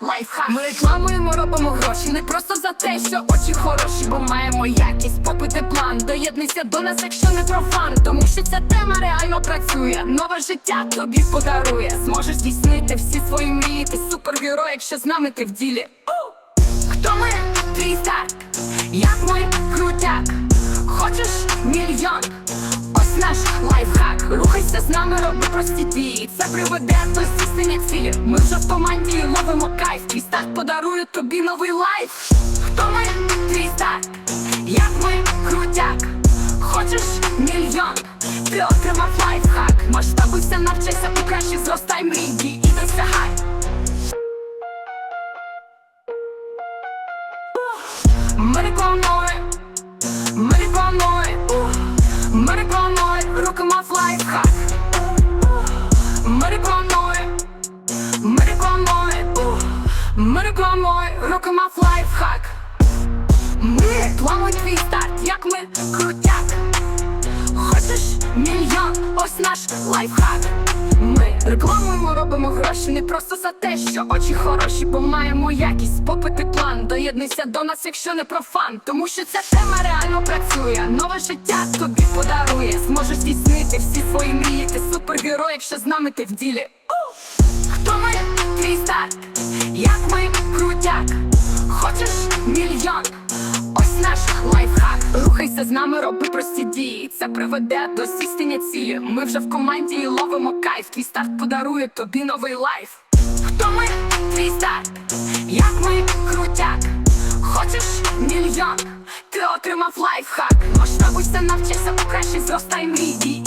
лайфхак. Ми рекламуємо, робимо гроші Не просто за те, що очі хороші, бо маємо якість, попити план Доєднуйся до нас, якщо не профан Тому що ця тема реально працює. Нове життя тобі подарує. Зможеш здійснити всі свої мрії. Ти супергерой, якщо з нами ти в ділі. Хто ми? Твій старт, як ми? Крутяк. Хочеш мільйон? Ось наш лайфхак з нами, роби прості дії. Це приведе до здійснення цілі. Ми вже в команді ловимо кайф. Твій старт подарує тобі новий лайф. Хто ми? Твій старт, як ми? Крутяк. Хочеш мільйон? Ти отримав лайфхак. Масштабуйся, навчайся, покращи, зростай мрії ми рекламуємо, рукомав лайфхак. Ми рекламуємо твій старт, як ми крутяк. Хочеш мільйон, ось наш лайфхак. Ми рекламуємо, робимо гроші не просто за те, що очі хороші, бо маємо якість, попити план. Доєднуйся до нас, якщо не профан. Тому що ця тема реально працює. Нове життя тобі подарує. Зможеш здійснити всі свої мрії. Ти супергерой, якщо з нами ти в ділі. Хто ми? Твій мільйон? Ось наш лайфхак. Рухайся з нами, роби прості дії. Це приведе до здійснення цілі. Ми вже в команді і ловимо кайф. Твій старт подарує тобі новий лайф. Хто ми? Твій старт, як ми крутяк. Хочеш мільйон? Ти отримав лайфхак. Можна Масштабуйся, навчайся, покращи, зростай мрії